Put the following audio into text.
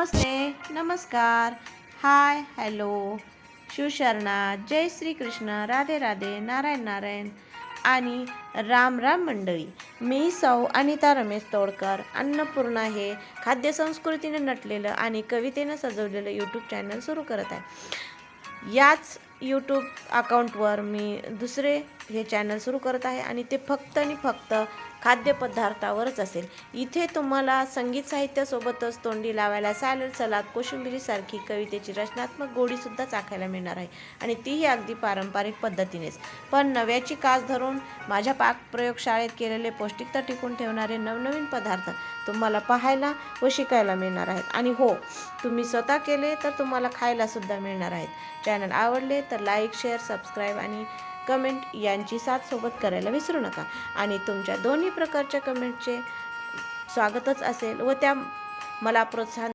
नमस्ते. नमस्कार. Hi hello. शिवशरणा जय श्री कृष्ण राधे राधे नारायण नारायण. आणि राम राम मंडळी मी सौ अनिता रमेश तोडकर अन्नपूर्णा हे खाद्यसंस्कृतीने नटलेलं आणि कवितेनं सजवलेलं यूट्यूब चॅनल सुरू करत आहे. याच यूट्यूब अकाउंटवर मी दुसरे हे चॅनल सुरू करत आहे आणि ते फक्त आणि फक्त खाद्यपदार्थावरच असेल. इथे तुम्हाला संगीत साहित्यासोबतच तोंडी लावायला सॅलड सलाद कोशिंबिरीसारखी कवितेची रचनात्मक गोडीसुद्धा चाखायला मिळणार आहे. आणि तीही अगदी पारंपरिक पद्धतीनेच. पण नव्याची कास धरून माझ्या पाक प्रयोगशाळेत केलेले पौष्टिकता टिकून ठेवणारे नवनवीन पदार्थ तुम्हाला पाहायला व शिकायला मिळणार आहेत. आणि हो तुम्ही स्वतः केले तर तुम्हाला खायलासुद्धा मिळणार आहेत. चॅनल आवडले तर लाईक शेअर सबस्क्राईब आणि कमेंट यांची साथ सोबत करायला विसरू नका. आणि तुमच्या दोन्ही प्रकारच्या कमेंटचे स्वागतच असेल व त्या मला प्रोत्साहन